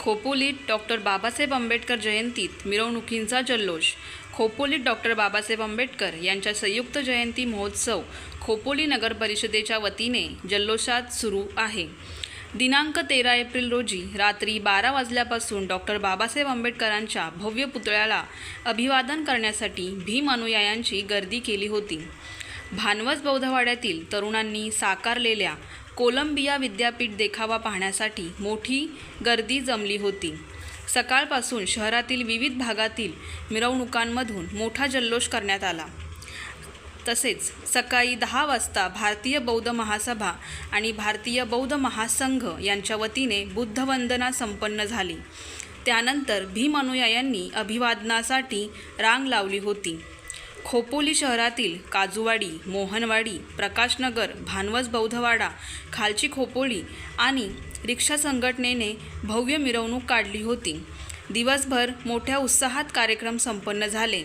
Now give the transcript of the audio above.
खोपोलीत doctor Babasaheb Ambedkar जयंतीत मिरवणुकींचा जल्लोष. खोपोलीत डॉक्टर बाबासाहेब आंबेडकर यांच्या संयुक्त जयंती महोत्सव खोपोली नगर परिषदेच्या वतीने जल्लोषात सुरू आहे. दिनांक तेरा एप्रिल रोजी रात्री बारा वाजल्यापासून डॉक्टर बाबासाहेब आंबेडकरांच्या भव्य पुतळ्याला अभिवादन करण्यासाठी भीम अनुयायांची गर्दी केली होती. भानवस बौद्धवाड्यातील तरुणांनी साकारलेल्या कोलंबिया विद्यापीठ देखावा पाहण्यासाठी मोठी गर्दी जमली होती. सकाळपासून शहरातील विविध भागातील मिरवणुकांमधून मोठा जल्लोष करण्यात आला. तसेच सकाळी दहा वाजता भारतीय बौद्ध महासभा आणि भारतीय बौद्ध महासंघ यांच्या वतीने बुद्धवंदना संपन्न झाली. त्यानंतर भीम अनुयायांनी अभिवादनासाठी रांग लावली होती. खोपोली शहरातील काजूवाडी मोहनवाडी प्रकाशनगर भानवस बौद्धवाडा खालची खोपोली आणि रिक्षा संघटनेने भव्य मिरवणूक काढली होती. दिवसभर मोठ्या उत्साहात कार्यक्रम संपन्न झाले.